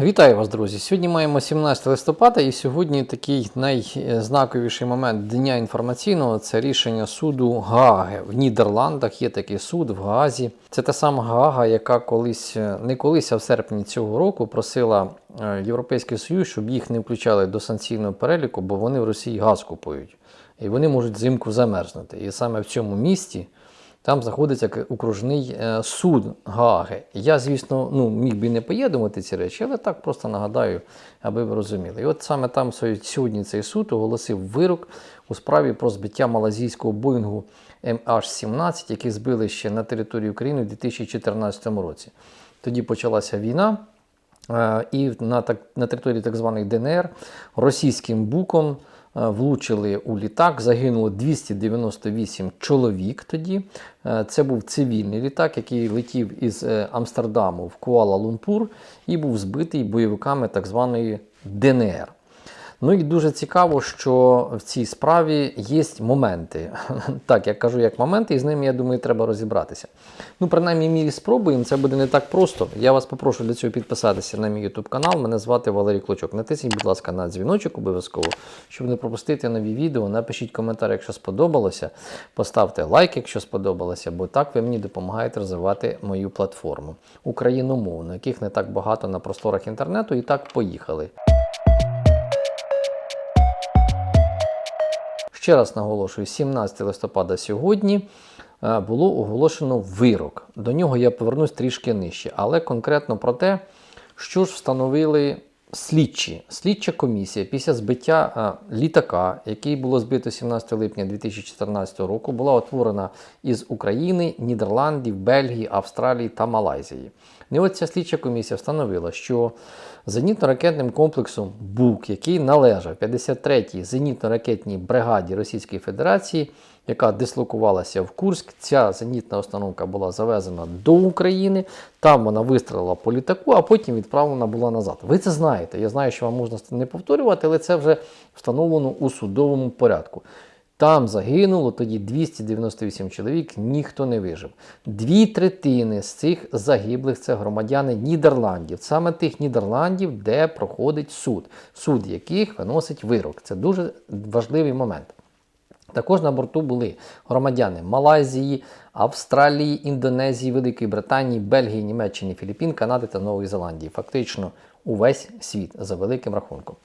Вітаю вас, друзі! Сьогодні маємо 17 листопада, і сьогодні такий найзнаковіший момент дня інформаційного це рішення суду Гааги. В Нідерландах є такий суд в Гаазі. Це та сама Гаага, яка колись не колись, а в серпні цього року просила е, Європейський Союз, щоб їх не включали до санкційного переліку, бо вони в Росії газ купують. І вони можуть взимку замерзнути. І саме в цьому місті там знаходиться окружний е, суд Гааги. Я, звісно, ну, міг би не поєднувати ці речі, але так просто нагадаю, аби ви розуміли. І от саме там сьогодні цей суд оголосив вирок у справі про збиття малазійського Боїнгу MH17, який збили ще на території України у 2014 році. Тоді почалася війна. Е, І на, так, на території так званої ДНР російським буком влучили у літак. Загинуло 298 чоловік тоді. Е, Це був цивільний літак, який летів із е, Амстердаму в Куала-Лумпур і був збитий бойовиками так званої ДНР. Ну і дуже цікаво, що в цій справі є моменти. Так, я кажу, як моменти, і з ними, я думаю, треба розібратися. Ну, принаймні, мірі спробуємо, це буде не так просто. Я вас попрошу для цього підписатися на мій YouTube канал. Мене звати Валерій Клочок. Натисніть, будь ласка, на дзвіночок обов'язково, щоб не пропустити нові відео. Напишіть коментар, якщо сподобалося. Поставте лайк, якщо сподобалося, бо так ви мені допомагаєте розвивати мою платформу україномовну, яких не так багато на просторах інтернету. І так поїхали. Ще раз наголошую, 17 листопада сьогодні е, було оголошено вирок. До нього я повернусь трішки нижче, але конкретно про те, що ж встановили слідчі. Слідча комісія після збиття е, літака, який було збито 17 липня 2014 року, була утворена із України, Нідерландів, Бельгії, Австралії та Малайзії. І от ця слідча комісія встановила, що зенітно-ракетним комплексом БУК, який належав 53-й зенітно-ракетній бригаді Російської Федерації, яка дислокувалася в Курськ, ця зенітна установка була завезена до України. Там вона вистрілила по літаку, а потім відправлена була назад. Ви це знаєте. Я знаю, що вам можна не повторювати, але це вже встановлено у судовому порядку. Там загинуло тоді 298 чоловік, ніхто не вижив. Дві третини з цих загиблих це громадяни Нідерландів, саме тих Нідерландів, де проходить суд, суд яких виносить вирок. Це дуже важливий момент. Також на борту були громадяни Малайзії, Австралії, Індонезії, Великої Британії, Бельгії, Німеччини, Філіппін, Канади та Нової Зеландії. Фактично увесь світ за великим рахунком.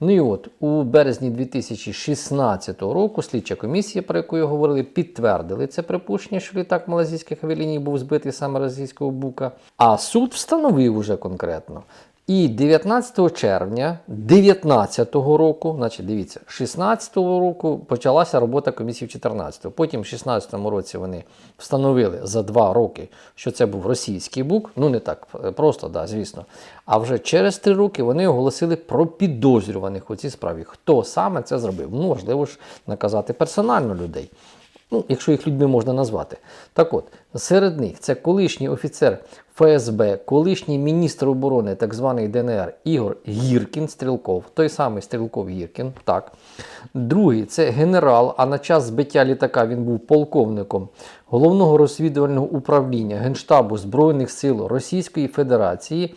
Ну і от у березні 2016 року слідча комісія, про яку я говорили, підтвердили це припущення, що літак малазійських авіаліній був збитий саме російського бука. А суд встановив уже конкретно. І 19 червня 2019 року, значить, дивіться, 16 року почалася робота комісії в 14 Потім в 16 році вони встановили за два роки, що це був російський бук. Ну не так е, просто, да, звісно. А вже через три роки вони оголосили про підозрюваних у цій справі. Хто саме це зробив? Ну, важливо ж наказати персонально людей. Ну, якщо їх людьми можна назвати. Так от, серед них це колишній офіцер ФСБ, колишній міністр оборони так званий ДНР Ігор Гіркін Стрілков, той самий Стрілков Гіркін. так. Другий це генерал, а на час збиття літака він був полковником головного розвідувального управління Генштабу Збройних сил Російської Федерації.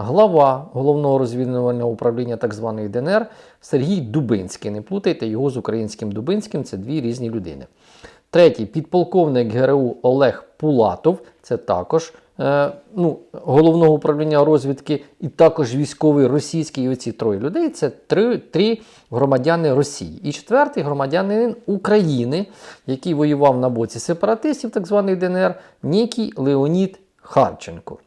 Глава головного розвідувального управління так званої ДНР Сергій Дубинський. Не плутайте його з українським Дубинським, це дві різні людини. Третій підполковник ГРУ Олег Пулатов, це також е, ну, головного управління розвідки, і також військовий російський. І оці троє людей це три, три громадяни Росії. І четвертий громадянин України, який воював на боці сепаратистів, так званий ДНР, Нікій Леонід Харченко.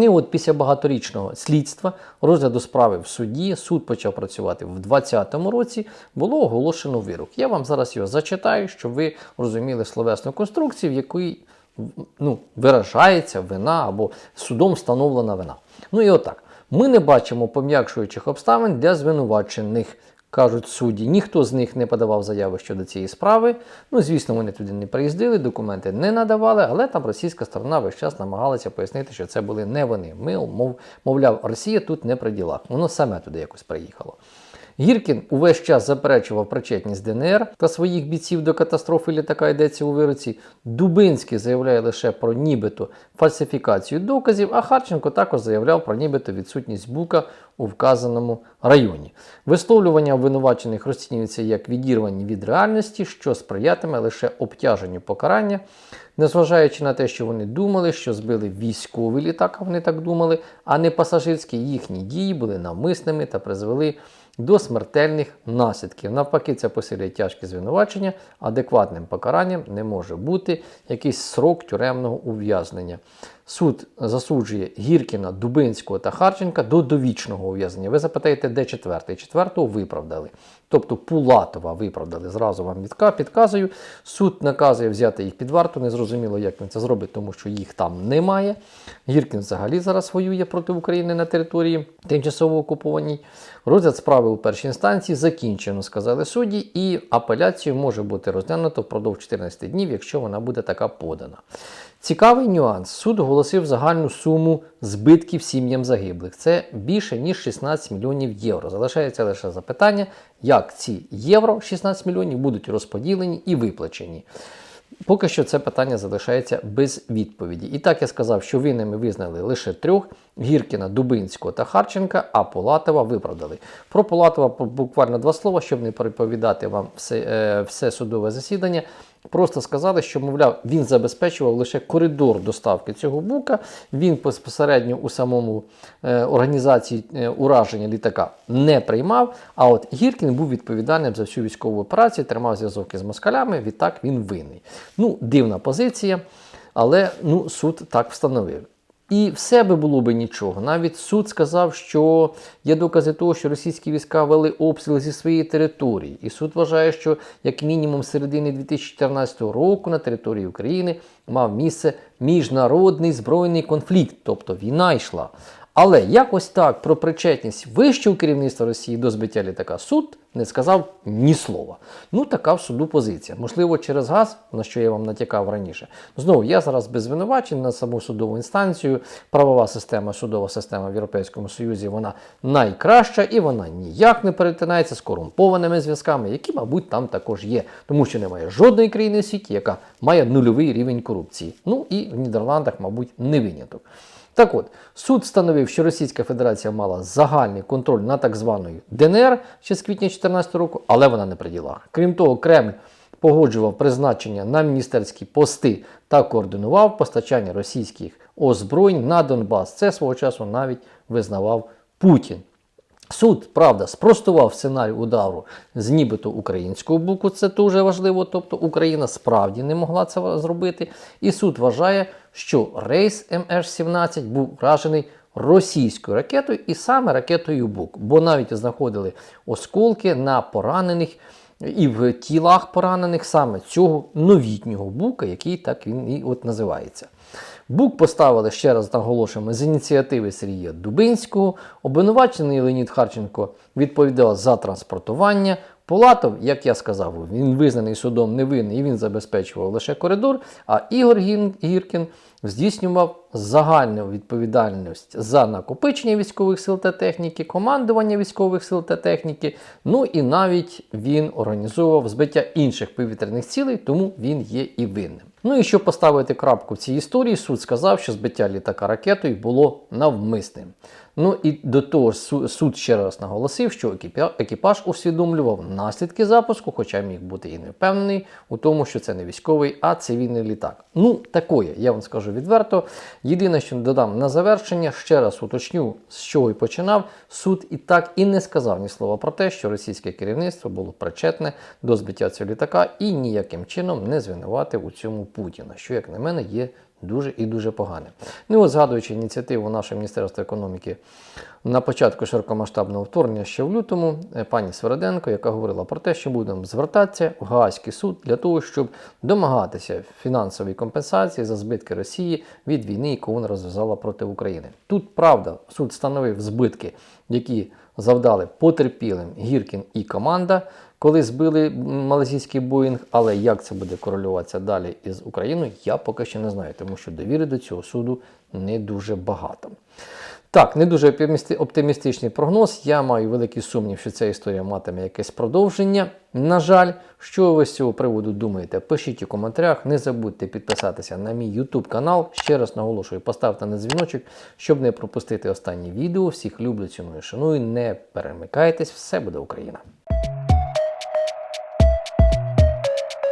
І от після багаторічного слідства, розгляду справи в суді, суд почав працювати в 2020 році, було оголошено вирок. Я вам зараз його зачитаю, щоб ви розуміли словесну конструкцію, в якій ну, виражається вина або судом встановлена вина. Ну і отак. Ми не бачимо пом'якшуючих обставин для звинувачених. Кажуть судді, ніхто з них не подавав заяви щодо цієї справи. Ну, звісно, вони туди не приїздили, документи не надавали, але там російська сторона весь час намагалася пояснити, що це були не вони. Ми, мов, мовляв, Росія тут не при ділах. Воно саме туди якось приїхало. Гіркін увесь час заперечував причетність ДНР та своїх бійців до катастрофи літака йдеться у вироці. Дубинський заявляє лише про нібито фальсифікацію доказів, а Харченко також заявляв про нібито відсутність бука у вказаному районі. Висловлювання обвинувачених розцінюється як відірвані від реальності, що сприятиме лише обтяженню покарання, незважаючи на те, що вони думали, що збили військовий літак, вони так думали, а не пасажирські, їхні дії були навмисними та призвели до смертельних наслідків. Навпаки, це посилює тяжкі звинувачення, адекватним покаранням не може бути якийсь срок тюремного ув'язнення. Суд засуджує Гіркіна, Дубинського та Харченка до довічного ув'язнення. Ви запитаєте, де четвертий? Четвертого виправдали. Тобто Пулатова виправдали. Зразу вам підказую. Суд наказує взяти їх під варту. Незрозуміло, як він це зробить, тому що їх там немає. Гіркін взагалі зараз воює проти України на території тимчасово окупованій. Розгляд справи у першій інстанції закінчено, сказали судді, і апеляцію може бути розглянуто впродовж 14 днів, якщо вона буде така подана. Цікавий нюанс. Суд оголосив загальну суму збитків сім'ям загиблих. Це більше ніж 16 мільйонів євро. Залишається лише запитання, як ці євро 16 мільйонів будуть розподілені і виплачені. Поки що це питання залишається без відповіді. І так я сказав, що винними визнали лише трьох: Гіркіна, Дубинського та Харченка, а Полатова виправдали. Про Полатова буквально два слова, щоб не переповідати вам все, е, все судове засідання. Просто сказали, що, мовляв, він забезпечував лише коридор доставки цього бука. Він безпосередньо у самому е, організації е, ураження літака не приймав. А от Гіркін був відповідальним за всю військову операцію, тримав зв'язок із москалями. Відтак він винний. Ну, дивна позиція, але ну, суд так встановив. І все би було би нічого. Навіть суд сказав, що є докази того, що російські війська вели обстріли зі своєї території. І суд вважає, що як мінімум середини 2014 року на території України мав місце міжнародний збройний конфлікт, тобто війна йшла. Але якось так про причетність вищого керівництва Росії до збиття літака суд не сказав ні слова. Ну, така в суду позиція. Можливо, через газ, на що я вам натякав раніше. Знову, я зараз без звинувачень на саму судову інстанцію. Правова система, судова система в Європейському Союзі вона найкраща і вона ніяк не перетинається з корумпованими зв'язками, які, мабуть, там також є. Тому що немає жодної країни світі, яка має нульовий рівень корупції. Ну і в Нідерландах, мабуть, не виняток. Так от, суд встановив, що Російська Федерація мала загальний контроль над так званою ДНР ще з квітня 2014 року, але вона не приділа. Крім того, Кремль погоджував призначення на міністерські пости та координував постачання російських озброєнь на Донбас. Це свого часу навіть визнавав Путін. Суд, правда, спростував сценарій удару з нібито українського боку, це дуже важливо. Тобто Україна справді не могла це зробити. І суд вважає, що рейс МH17 був вражений російською ракетою і саме ракетою БУК, бо навіть знаходили осколки на поранених і в тілах поранених саме цього новітнього бука, який так він і от називається. Бук поставили ще раз наголошуємо з ініціативи Сергія Дубинського. Обвинувачений Леонід Харченко відповідав за транспортування. Полатов, як я сказав, він визнаний судом невинний і він забезпечував лише коридор. А Ігор Гіркін здійснював загальну відповідальність за накопичення військових сил та техніки, командування військових сил та техніки. Ну і навіть він організовував збиття інших повітряних цілей, тому він є і винним. Ну і щоб поставити крапку в цій історії, суд сказав, що збиття літака ракетою було навмисним. Ну і до того ж су- суд ще раз наголосив, що екіпаж усвідомлював наслідки запуску, хоча міг бути і не впевнений у тому, що це не військовий, а цивільний літак. Ну, такое, я вам скажу відверто. Єдине, що додам на завершення, ще раз уточню, з чого і починав. Суд і так і не сказав ні слова про те, що російське керівництво було причетне до збиття цього літака і ніяким чином не звинуватив у цьому Путіна, що, як на мене, є дуже і дуже погане. Ну, от згадуючи ініціативу нашого Міністерства економіки на початку широкомасштабного вторгнення ще в лютому, е, пані Свереденко, яка говорила про те, що будемо звертатися в Гаазький суд для того, щоб домагатися фінансової компенсації за збитки Росії від війни, яку вона розв'язала проти України. Тут правда, суд встановив збитки, які завдали потерпілим Гіркін і команда. Коли збили малазійський Боїнг. Але як це буде корелюватися далі із Україною, я поки що не знаю, тому що довіри до цього суду не дуже багато. Так, не дуже оптимістичний прогноз. Я маю великий сумнів, що ця історія матиме якесь продовження. На жаль, що ви з цього приводу думаєте? Пишіть у коментарях. Не забудьте підписатися на мій YouTube канал. Ще раз наголошую, поставте на дзвіночок, щоб не пропустити останні відео. Всіх люблю, ціную, шаную. Не перемикайтесь, все буде Україна!